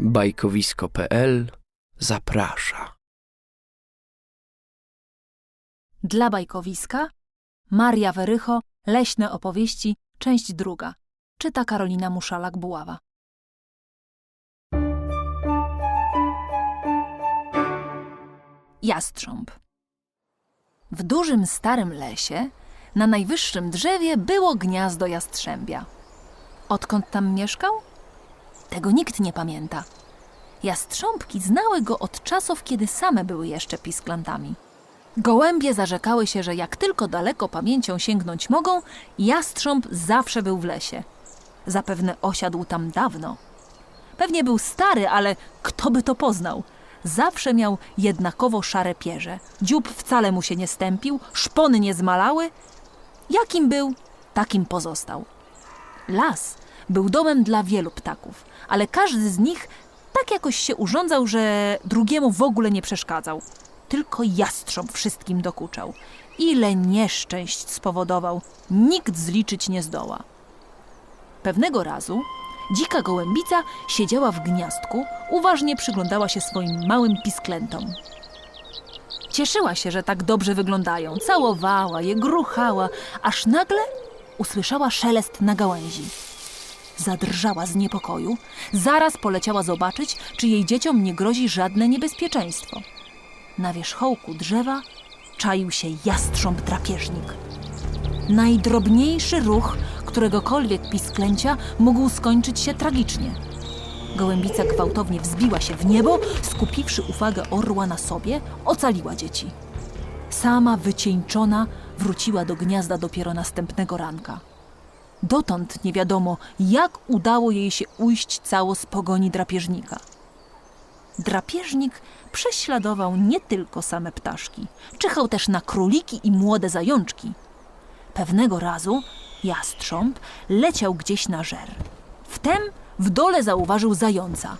Bajkowisko.pl zaprasza. Dla bajkowiska Maria Werycho, Leśne opowieści, część druga. Czyta Karolina Muszalak-Buława. Jastrząb W dużym starym lesie, na najwyższym drzewie było gniazdo jastrzębia. Odkąd tam mieszkał? Tego nikt nie pamięta. Jastrząbki znały go od czasów, kiedy same były jeszcze pisklantami. Gołębie zarzekały się, że jak tylko daleko pamięcią sięgnąć mogą, jastrząb zawsze był w lesie. Zapewne osiadł tam dawno. Pewnie był stary, ale kto by to poznał? Zawsze miał jednakowo szare pierze. Dziób wcale mu się nie stępił, szpony nie zmalały. Jakim był, takim pozostał. Las był domem dla wielu ptaków, ale każdy z nich tak jakoś się urządzał, że drugiemu w ogóle nie przeszkadzał. Tylko jastrząb wszystkim dokuczał. Ile nieszczęść spowodował, nikt zliczyć nie zdoła. Pewnego razu dzika gołębica siedziała w gniazdku, uważnie przyglądała się swoim małym pisklętom. Cieszyła się, że tak dobrze wyglądają, całowała je, gruchała, aż nagle usłyszała szelest na gałęzi. Zadrżała z niepokoju, zaraz poleciała zobaczyć, czy jej dzieciom nie grozi żadne niebezpieczeństwo. Na wierzchołku drzewa czaił się jastrząb drapieżnik. Najdrobniejszy ruch któregokolwiek pisklęcia mógł skończyć się tragicznie. Gołębica gwałtownie wzbiła się w niebo, skupiwszy uwagę orła na sobie, ocaliła dzieci. Sama wycieńczona wróciła do gniazda dopiero następnego ranka. Dotąd nie wiadomo, jak udało jej się ujść cało z pogoni drapieżnika. Drapieżnik prześladował nie tylko same ptaszki, czyhał też na króliki i młode zajączki. Pewnego razu jastrząb leciał gdzieś na żer. Wtem w dole zauważył zająca.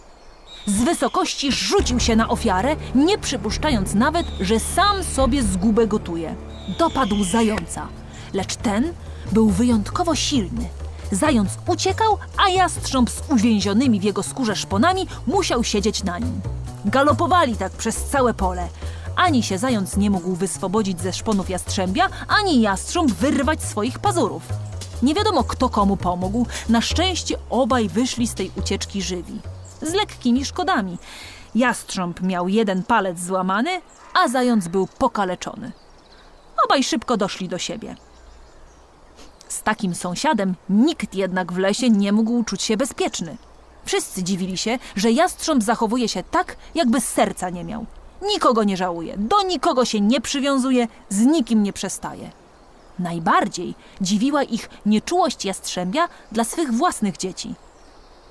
Z wysokości rzucił się na ofiarę, nie przypuszczając nawet, że sam sobie zgubę gotuje. Dopadł zająca, lecz ten był wyjątkowo silny. Zając uciekał, a jastrząb z uwięzionymi w jego skórze szponami musiał siedzieć na nim. Galopowali tak przez całe pole. Ani się zając nie mógł wyswobodzić ze szponów jastrzębia, ani jastrząb wyrwać swoich pazurów. Nie wiadomo, kto komu pomógł. Na szczęście obaj wyszli z tej ucieczki żywi. Z lekkimi szkodami. Jastrząb miał jeden palec złamany, a zając był pokaleczony. Obaj szybko doszli do siebie. Z takim sąsiadem nikt jednak w lesie nie mógł czuć się bezpieczny. Wszyscy dziwili się, że jastrząb zachowuje się tak, jakby serca nie miał. Nikogo nie żałuje, do nikogo się nie przywiązuje, z nikim nie przestaje. Najbardziej dziwiła ich nieczułość jastrzębia dla swych własnych dzieci.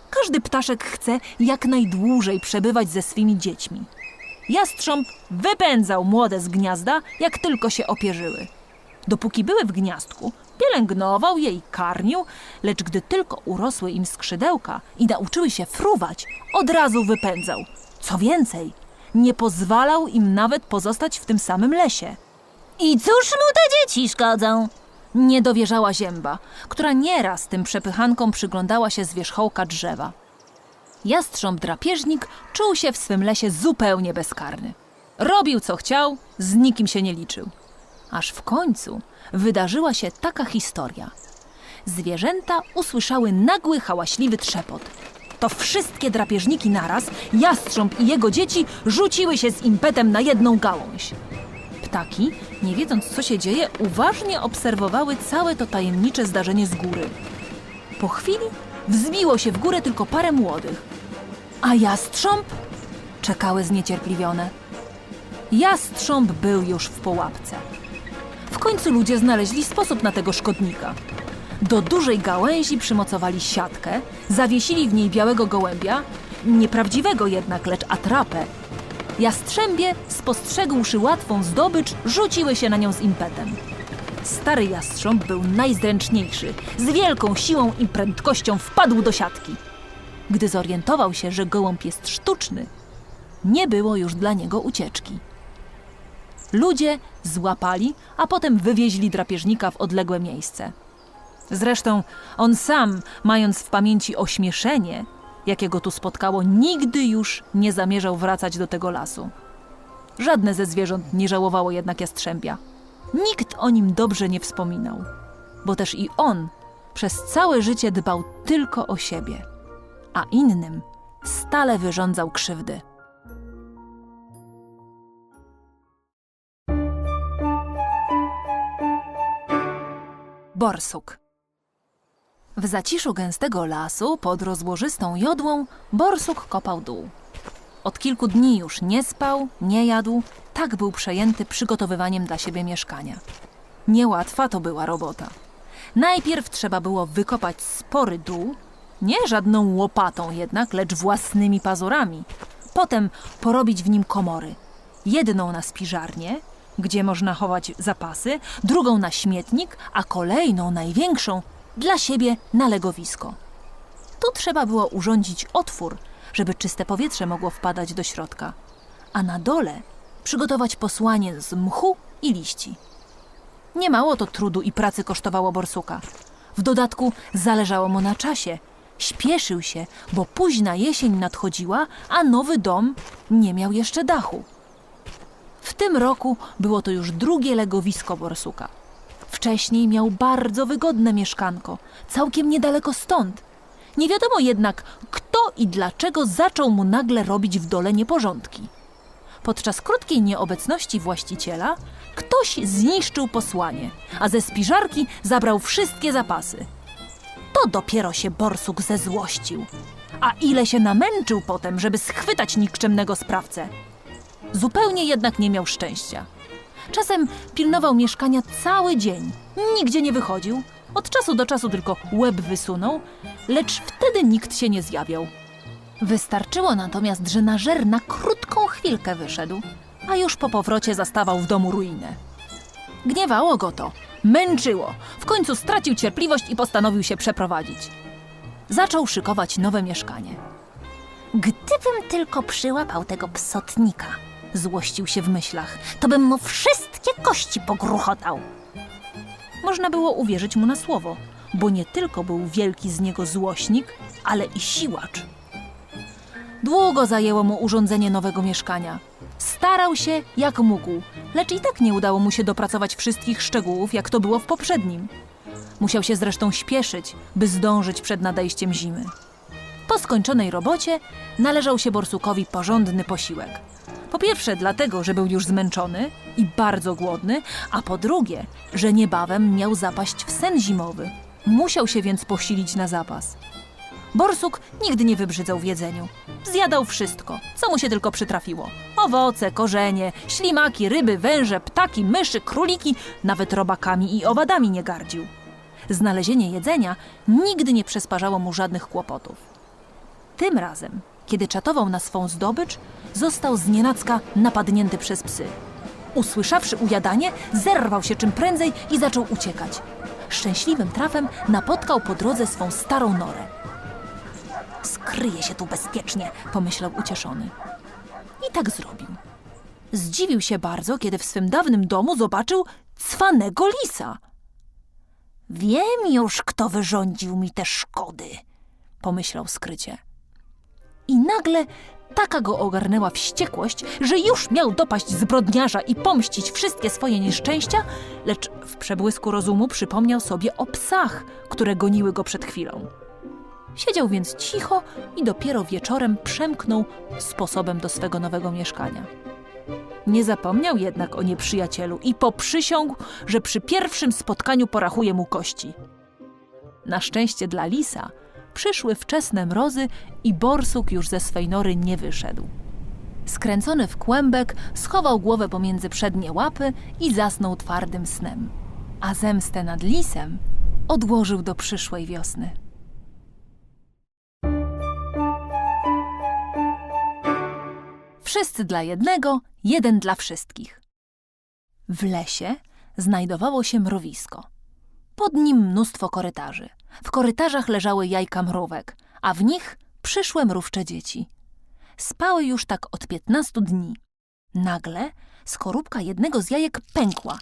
Każdy ptaszek chce jak najdłużej przebywać ze swymi dziećmi. Jastrząb wypędzał młode z gniazda, jak tylko się opierzyły. Dopóki były w gniazdku, pielęgnował je i karmił, lecz gdy tylko urosły im skrzydełka i nauczyły się fruwać, od razu wypędzał. Co więcej, nie pozwalał im nawet pozostać w tym samym lesie. I cóż mu te dzieci szkodzą? Nie dowierzała zięba, która nieraz tym przepychankom przyglądała się z wierzchołka drzewa. Jastrząb drapieżnik czuł się w swym lesie zupełnie bezkarny. Robił co chciał, z nikim się nie liczył. Aż w końcu wydarzyła się taka historia. Zwierzęta usłyszały nagły, hałaśliwy trzepot. To wszystkie drapieżniki naraz, jastrząb i jego dzieci rzuciły się z impetem na jedną gałąź. Ptaki, nie wiedząc co się dzieje, uważnie obserwowały całe to tajemnicze zdarzenie z góry. Po chwili wzbiło się w górę tylko parę młodych. A jastrząb? Czekały zniecierpliwione. Jastrząb był już w połapce. Końcu ludzie znaleźli sposób na tego szkodnika. Do dużej gałęzi przymocowali siatkę, zawiesili w niej białego gołębia, nieprawdziwego jednak, lecz atrapę. Jastrzębie, spostrzegłszy łatwą zdobycz, rzuciły się na nią z impetem. Stary jastrząb był najzręczniejszy. Z wielką siłą i prędkością wpadł do siatki. Gdy zorientował się, że gołąb jest sztuczny, nie było już dla niego ucieczki. Ludzie złapali, a potem wywieźli drapieżnika w odległe miejsce. Zresztą on sam, mając w pamięci ośmieszenie, jakiego tu spotkało, nigdy już nie zamierzał wracać do tego lasu. Żadne ze zwierząt nie żałowało jednak jastrzębia. Nikt o nim dobrze nie wspominał, bo też i on przez całe życie dbał tylko o siebie, a innym stale wyrządzał krzywdy. Borsuk. W zaciszu gęstego lasu, pod rozłożystą jodłą, borsuk kopał dół. Od kilku dni już nie spał, nie jadł, tak był przejęty przygotowywaniem dla siebie mieszkania. Niełatwa to była robota. Najpierw trzeba było wykopać spory dół, nie żadną łopatą jednak, lecz własnymi pazurami. Potem porobić w nim komory. Jedną na spiżarnię, gdzie można chować zapasy, drugą na śmietnik, a kolejną, największą, dla siebie na legowisko. Tu trzeba było urządzić otwór, żeby czyste powietrze mogło wpadać do środka, a na dole przygotować posłanie z mchu i liści. Niemało to trudu i pracy kosztowało borsuka. W dodatku zależało mu na czasie. Śpieszył się, bo późna jesień nadchodziła, a nowy dom nie miał jeszcze dachu. Tym roku było to już drugie legowisko borsuka. Wcześniej miał bardzo wygodne mieszkanko, całkiem niedaleko stąd. Nie wiadomo jednak, kto i dlaczego zaczął mu nagle robić w dole nieporządki. Podczas krótkiej nieobecności właściciela ktoś zniszczył posłanie, a ze spiżarki zabrał wszystkie zapasy. To dopiero się borsuk zezłościł. A ile się namęczył potem, żeby schwytać nikczemnego sprawcę. Zupełnie jednak nie miał szczęścia. Czasem pilnował mieszkania cały dzień, nigdzie nie wychodził, od czasu do czasu tylko łeb wysunął, lecz wtedy nikt się nie zjawiał. Wystarczyło natomiast, że na żer na krótką chwilkę wyszedł, a już po powrocie zastawał w domu ruinę. Gniewało go to, męczyło. W końcu stracił cierpliwość i postanowił się przeprowadzić. Zaczął szykować nowe mieszkanie. Gdybym tylko przyłapał tego psotnika, złościł się w myślach, to bym mu wszystkie kości pogruchotał. Można było uwierzyć mu na słowo, bo nie tylko był wielki z niego złośnik, ale i siłacz. Długo zajęło mu urządzenie nowego mieszkania. Starał się jak mógł, lecz i tak nie udało mu się dopracować wszystkich szczegółów, jak to było w poprzednim. Musiał się zresztą śpieszyć, by zdążyć przed nadejściem zimy. Po skończonej robocie należał się Borsukowi porządny posiłek. Po pierwsze dlatego, że był już zmęczony i bardzo głodny, a po drugie, że niebawem miał zapaść w sen zimowy. Musiał się więc posilić na zapas. Borsuk nigdy nie wybrzydzał w jedzeniu. Zjadał wszystko, co mu się tylko przytrafiło. Owoce, korzenie, ślimaki, ryby, węże, ptaki, myszy, króliki, nawet robakami i owadami nie gardził. Znalezienie jedzenia nigdy nie przysparzało mu żadnych kłopotów. Tym razem, kiedy czatował na swą zdobycz, został znienacka napadnięty przez psy. Usłyszawszy ujadanie, zerwał się czym prędzej i zaczął uciekać. Szczęśliwym trafem napotkał po drodze swą starą norę. Skryje się tu bezpiecznie, pomyślał ucieszony. I tak zrobił. Zdziwił się bardzo, kiedy w swym dawnym domu zobaczył cwanego lisa. Wiem już, kto wyrządził mi te szkody, pomyślał skrycie. I nagle taka go ogarnęła wściekłość, że już miał dopaść zbrodniarza i pomścić wszystkie swoje nieszczęścia, lecz w przebłysku rozumu przypomniał sobie o psach, które goniły go przed chwilą. Siedział więc cicho i dopiero wieczorem przemknął sposobem do swego nowego mieszkania. Nie zapomniał jednak o nieprzyjacielu i poprzysiągł, że przy pierwszym spotkaniu porachuje mu kości. Na szczęście dla lisa przyszły wczesne mrozy i borsuk już ze swej nory nie wyszedł. Skręcony w kłębek, schował głowę pomiędzy przednie łapy i zasnął twardym snem. A zemstę nad lisem odłożył do przyszłej wiosny. Wszyscy dla jednego, jeden dla wszystkich. W lesie znajdowało się mrowisko. Pod nim mnóstwo korytarzy. W korytarzach leżały jajka mrówek, a w nich przyszłe mrówcze dzieci. Spały już tak od piętnastu dni. Nagle skorupka jednego z jajek pękła.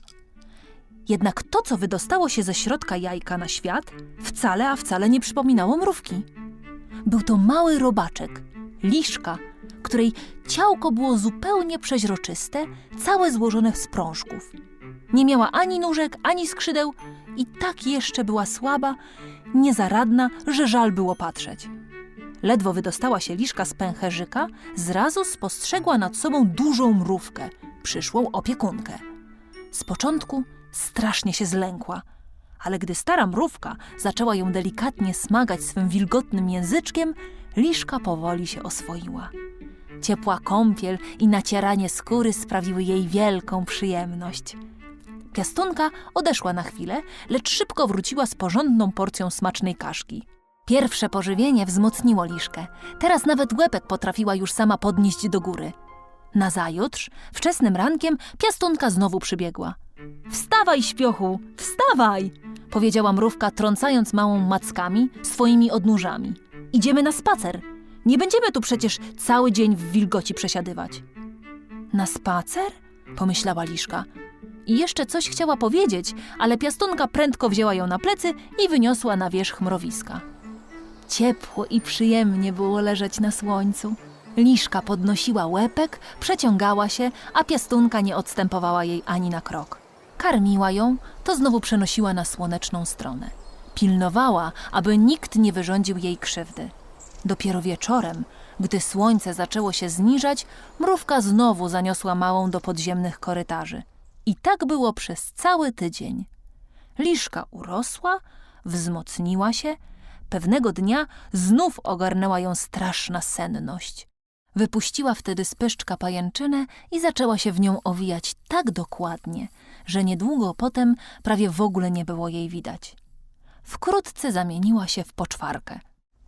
Jednak to, co wydostało się ze środka jajka na świat, wcale, a wcale nie przypominało mrówki. Był to mały robaczek, liszka, której ciałko było zupełnie przeźroczyste, całe złożone z prążków. Nie miała ani nóżek, ani skrzydeł i tak jeszcze była słaba, niezaradna, że żal było patrzeć. Ledwo wydostała się liszka z pęcherzyka, zrazu spostrzegła nad sobą dużą mrówkę, przyszłą opiekunkę. Z początku strasznie się zlękła, ale gdy stara mrówka zaczęła ją delikatnie smagać swym wilgotnym języczkiem, liszka powoli się oswoiła. Ciepła kąpiel i nacieranie skóry sprawiły jej wielką przyjemność. Piastunka odeszła na chwilę, lecz szybko wróciła z porządną porcją smacznej kaszki. Pierwsze pożywienie wzmocniło liszkę. Teraz nawet łepek potrafiła już sama podnieść do góry. Nazajutrz, wczesnym rankiem, piastunka znowu przybiegła. Wstawaj, śpiochu, wstawaj! powiedziała mrówka, trącając małą mackami, swoimi odnóżami. Idziemy na spacer. Nie będziemy tu przecież cały dzień w wilgoci przesiadywać. Na spacer? pomyślała liszka. I jeszcze coś chciała powiedzieć, ale piastunka prędko wzięła ją na plecy i wyniosła na wierzch mrowiska. Ciepło i przyjemnie było leżeć na słońcu. Liszka podnosiła łepek, przeciągała się, a piastunka nie odstępowała jej ani na krok. Karmiła ją, to znowu przenosiła na słoneczną stronę. Pilnowała, aby nikt nie wyrządził jej krzywdy. Dopiero wieczorem, gdy słońce zaczęło się zniżać, mrówka znowu zaniosła małą do podziemnych korytarzy. I tak było przez cały tydzień. Liszka urosła, wzmocniła się, pewnego dnia znów ogarnęła ją straszna senność. Wypuściła wtedy z pyszczka pajęczynę i zaczęła się w nią owijać tak dokładnie, że niedługo potem prawie w ogóle nie było jej widać. Wkrótce zamieniła się w poczwarkę.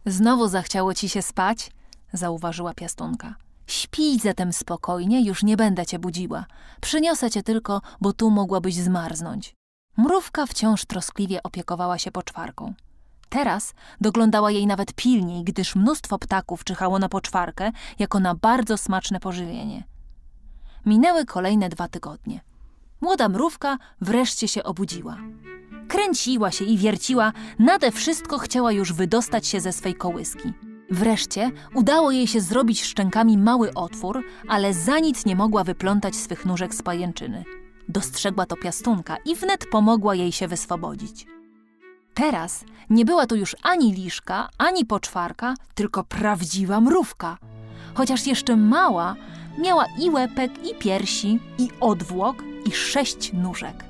Znowu zachciało ci się spać? zauważyła piastunka. Śpij zatem spokojnie, już nie będę cię budziła. Przyniosę cię tylko, bo tu mogłabyś zmarznąć. Mrówka wciąż troskliwie opiekowała się poczwarką. Teraz doglądała jej nawet pilniej, gdyż mnóstwo ptaków czyhało na poczwarkę jako na bardzo smaczne pożywienie. Minęły kolejne dwa tygodnie. Młoda mrówka wreszcie się obudziła. Kręciła się i wierciła, nade wszystko chciała już wydostać się ze swej kołyski. Wreszcie udało jej się zrobić szczękami mały otwór, ale za nic nie mogła wyplątać swych nóżek z pajęczyny. Dostrzegła to piastunka i wnet pomogła jej się wyswobodzić. Teraz nie była to już ani liszka, ani poczwarka, tylko prawdziwa mrówka. Chociaż jeszcze mała, miała i łepek, i piersi, i odwłok, i sześć nóżek.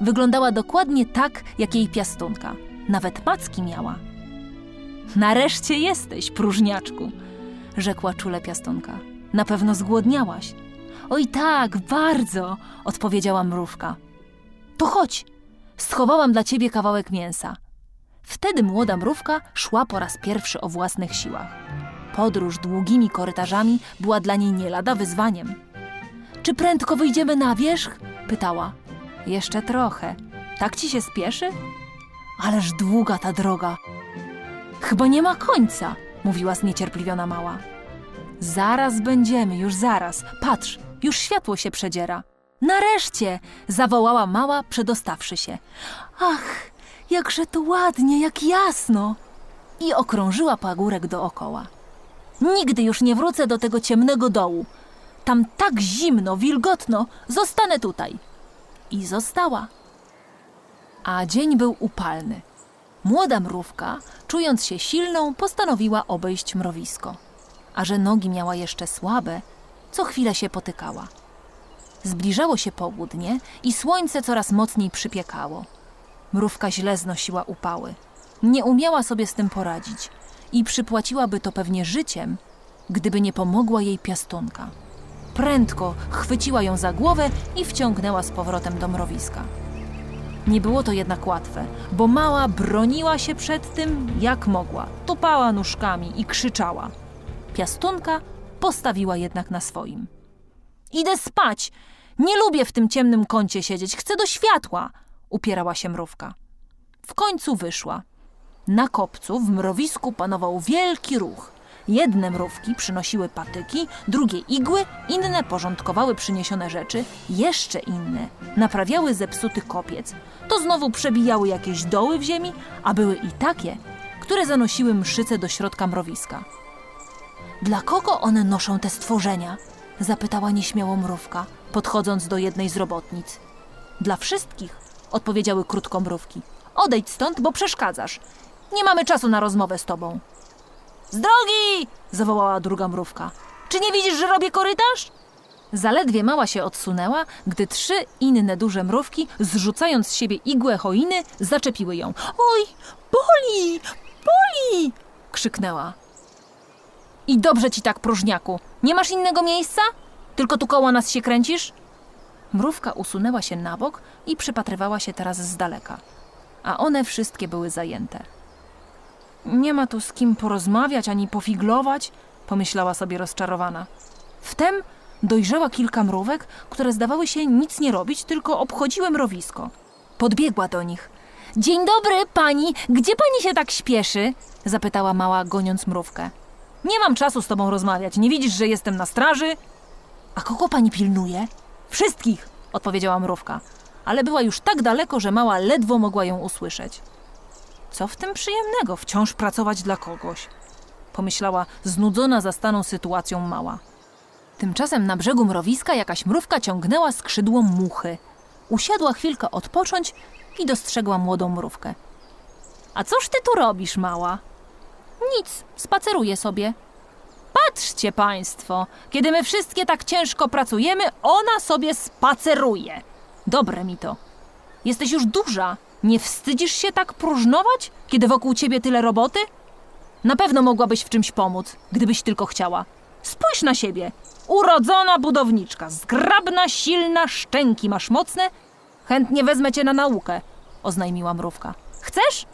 Wyglądała dokładnie tak, jak jej piastunka. Nawet macki miała. Nareszcie jesteś, próżniaczku, rzekła czule piastunka. Na pewno zgłodniałaś. Oj tak, bardzo, odpowiedziała mrówka. To chodź, schowałam dla ciebie kawałek mięsa. Wtedy młoda mrówka szła po raz pierwszy o własnych siłach. Podróż długimi korytarzami była dla niej nie lada wyzwaniem. Czy prędko wyjdziemy na wierzch? pytała. Jeszcze trochę. Tak ci się spieszy? Ależ długa ta droga. Chyba nie ma końca, mówiła zniecierpliwiona mała. Zaraz będziemy, już zaraz. Patrz, już światło się przedziera. Nareszcie! zawołała mała, przedostawszy się. Ach, jakże to ładnie, jak jasno! I okrążyła pagórek dookoła. Nigdy już nie wrócę do tego ciemnego dołu. Tam tak zimno, wilgotno, zostanę tutaj. I została. A dzień był upalny. Młoda mrówka, czując się silną, postanowiła obejść mrowisko. A że nogi miała jeszcze słabe, co chwilę się potykała. Zbliżało się południe i słońce coraz mocniej przypiekało. Mrówka źle znosiła upały. Nie umiała sobie z tym poradzić i przypłaciłaby to pewnie życiem, gdyby nie pomogła jej piastunka. Prędko chwyciła ją za głowę i wciągnęła z powrotem do mrowiska. Nie było to jednak łatwe, bo mała broniła się przed tym jak mogła. Tupała nóżkami i krzyczała. Piastunka postawiła jednak na swoim. Idę spać! Nie lubię w tym ciemnym kącie siedzieć, chcę do światła! upierała się mrówka. W końcu wyszła. Na kopcu w mrowisku panował wielki ruch. Jedne mrówki przynosiły patyki, drugie igły, inne porządkowały przyniesione rzeczy, jeszcze inne naprawiały zepsuty kopiec. To znowu przebijały jakieś doły w ziemi, a były i takie, które zanosiły mszyce do środka mrowiska. Dla kogo one noszą te stworzenia? zapytała nieśmiało mrówka, podchodząc do jednej z robotnic. Dla wszystkich, odpowiedziały krótko mrówki. Odejdź stąd, bo przeszkadzasz. Nie mamy czasu na rozmowę z tobą. Z drogi! zawołała druga mrówka. Czy nie widzisz, że robię korytarz? Zaledwie mała się odsunęła, gdy trzy inne duże mrówki, zrzucając z siebie igłę choiny, zaczepiły ją. Oj, boli! Boli! krzyknęła. I dobrze ci tak, próżniaku. Nie masz innego miejsca? Tylko tu koło nas się kręcisz? Mrówka usunęła się na bok i przypatrywała się teraz z daleka. A one wszystkie były zajęte. Nie ma tu z kim porozmawiać ani pofiglować, pomyślała sobie rozczarowana. Wtem dojrzała kilka mrówek, które zdawały się nic nie robić, tylko obchodziły mrowisko. Podbiegła do nich. Dzień dobry, pani, gdzie pani się tak śpieszy? zapytała mała, goniąc mrówkę. Nie mam czasu z tobą rozmawiać, nie widzisz, że jestem na straży? A kogo pani pilnuje? Wszystkich, odpowiedziała mrówka, ale była już tak daleko, że mała ledwo mogła ją usłyszeć. Co w tym przyjemnego wciąż pracować dla kogoś? Pomyślała, znudzona zastaną sytuacją mała. Tymczasem na brzegu mrowiska jakaś mrówka ciągnęła skrzydło muchy. Usiadła chwilkę odpocząć i dostrzegła młodą mrówkę. A cóż ty tu robisz, mała? Nic, spaceruję sobie. Patrzcie państwo, kiedy my wszystkie tak ciężko pracujemy, ona sobie spaceruje. Dobre mi to. Jesteś już duża. Nie wstydzisz się tak próżnować, kiedy wokół ciebie tyle roboty? Na pewno mogłabyś w czymś pomóc, gdybyś tylko chciała. Spójrz na siebie. Urodzona budowniczka, zgrabna, silna, szczęki masz mocne. Chętnie wezmę cię na naukę, oznajmiła mrówka. Chcesz?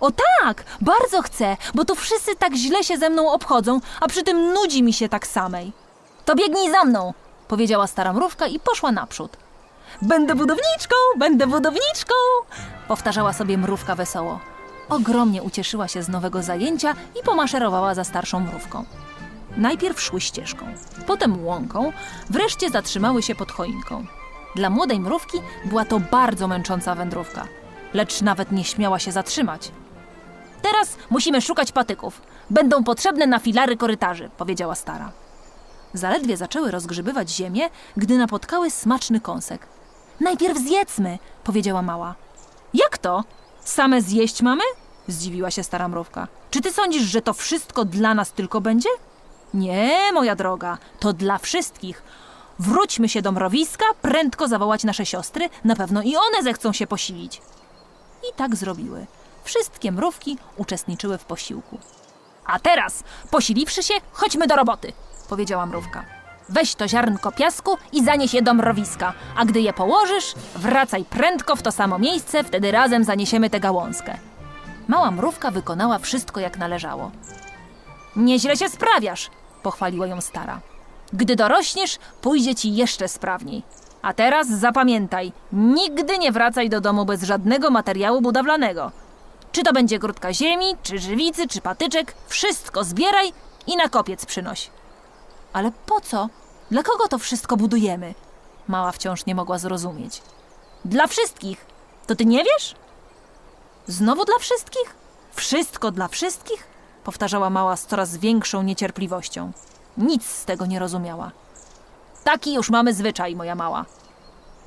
O tak, bardzo chcę, bo tu wszyscy tak źle się ze mną obchodzą, a przy tym nudzi mi się tak samej. To biegnij za mną, powiedziała stara mrówka i poszła naprzód. Będę budowniczką, będę budowniczką, powtarzała sobie mrówka wesoło. Ogromnie ucieszyła się z nowego zajęcia i pomaszerowała za starszą mrówką. Najpierw szły ścieżką, potem łąką, wreszcie zatrzymały się pod choinką. Dla młodej mrówki była to bardzo męcząca wędrówka, lecz nawet nie śmiała się zatrzymać. Teraz musimy szukać patyków. Będą potrzebne na filary korytarzy, powiedziała stara. Zaledwie zaczęły rozgrzebywać ziemię, gdy napotkały smaczny kąsek. Najpierw zjedzmy, powiedziała mała. Jak to? Same zjeść mamy? Zdziwiła się stara mrówka. Czy ty sądzisz, że to wszystko dla nas tylko będzie? Nie, moja droga, to dla wszystkich. Wróćmy się do mrowiska, prędko zawołać nasze siostry, na pewno i one zechcą się posilić. I tak zrobiły. Wszystkie mrówki uczestniczyły w posiłku. A teraz, posiliwszy się, chodźmy do roboty, powiedziała mrówka. Weź to ziarnko piasku i zanieś je do mrowiska, a gdy je położysz, wracaj prędko w to samo miejsce, wtedy razem zaniesiemy tę gałązkę. Mała mrówka wykonała wszystko jak należało. Nieźle się sprawiasz, pochwaliła ją stara. Gdy dorośniesz, pójdzie ci jeszcze sprawniej. A teraz zapamiętaj, nigdy nie wracaj do domu bez żadnego materiału budowlanego. Czy to będzie grudka ziemi, czy żywicy, czy patyczek, wszystko zbieraj i na kopiec przynoś. Ale po co? Dla kogo to wszystko budujemy? Mała wciąż nie mogła zrozumieć. Dla wszystkich. To ty nie wiesz? Znowu dla wszystkich? Wszystko dla wszystkich? Powtarzała mała z coraz większą niecierpliwością. Nic z tego nie rozumiała. Taki już mamy zwyczaj, moja mała.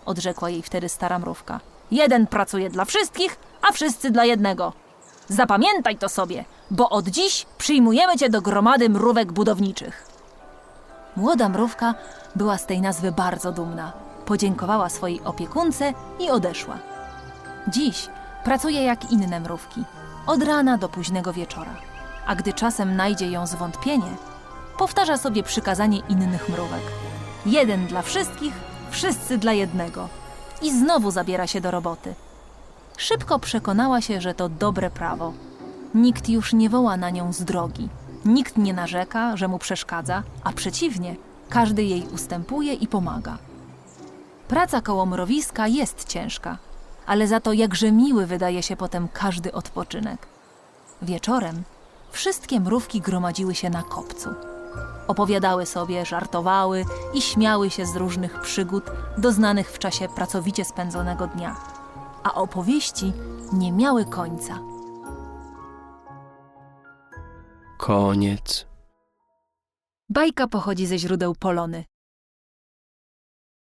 Odrzekła jej wtedy stara mrówka. Jeden pracuje dla wszystkich, a wszyscy dla jednego. Zapamiętaj to sobie, bo od dziś przyjmujemy cię do gromady mrówek budowniczych. Młoda mrówka była z tej nazwy bardzo dumna. Podziękowała swojej opiekunce i odeszła. Dziś pracuje jak inne mrówki, od rana do późnego wieczora. A gdy czasem najdzie ją zwątpienie, powtarza sobie przykazanie innych mrówek. Jeden dla wszystkich, wszyscy dla jednego. I znowu zabiera się do roboty. Szybko przekonała się, że to dobre prawo. Nikt już nie woła na nią z drogi. Nikt nie narzeka, że mu przeszkadza, a przeciwnie, każdy jej ustępuje i pomaga. Praca koło mrowiska jest ciężka, ale za to jakże miły wydaje się potem każdy odpoczynek. Wieczorem wszystkie mrówki gromadziły się na kopcu. Opowiadały sobie, żartowały i śmiały się z różnych przygód doznanych w czasie pracowicie spędzonego dnia. A opowieści nie miały końca. Koniec. Bajka pochodzi ze źródeł Polony.